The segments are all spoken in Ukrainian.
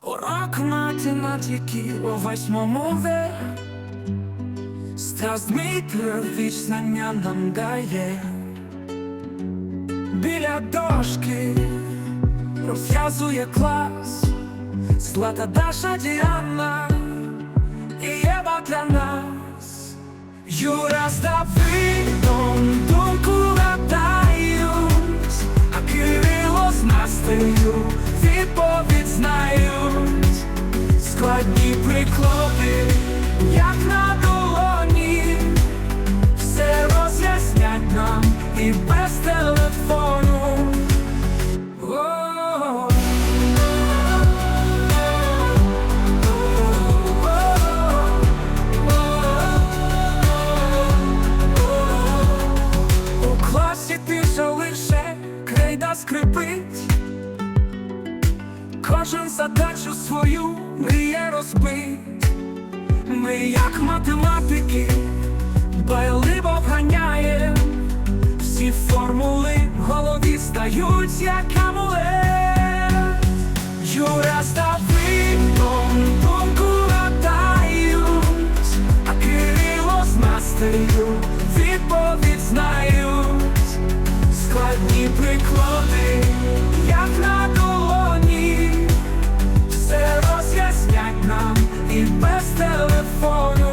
Урок математики у восьмому В. Стас Дмитрович знання нам дає. Біля дошки розв'язує клас. Злата Даша Діана і Єва для нас. Юра з Давидом крейда скрипить. Кожен задачу свою мріє розбить. Ми як математики дбайливо вганяєм Всі формули в голові стають як амулет. Юра з Давидом думку гадають А Кирило з Настею відповідь знають Приклади, як на долоні. Все роз'яснять нам і без телефону.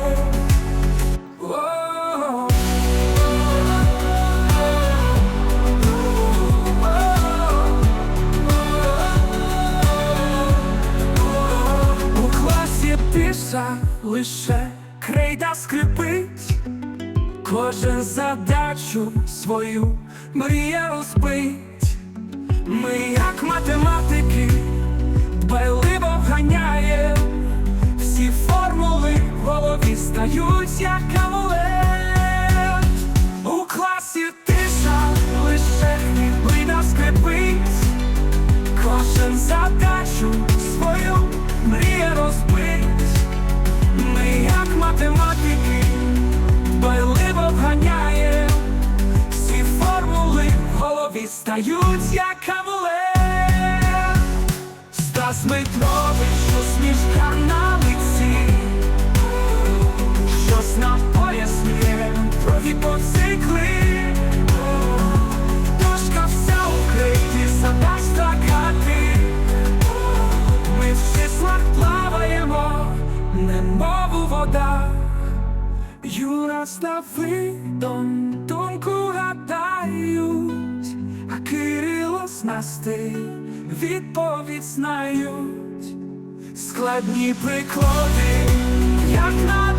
У класі тиша лише крейда скрипить. Кожен задачу свою мріє розбить. Ми, як математики, дбайливо вганяє, Всі формули в голові стають як амулет голові стають як амулет. Стас Митрович, усмішка на лиці Щось нам пояснює про гіпоцикли Дошка вся у крейді, задач стакати. Ми в числах плаваємо, немов у вода Юра з Давидом Кирило відповідь знають. Складні приклади, як на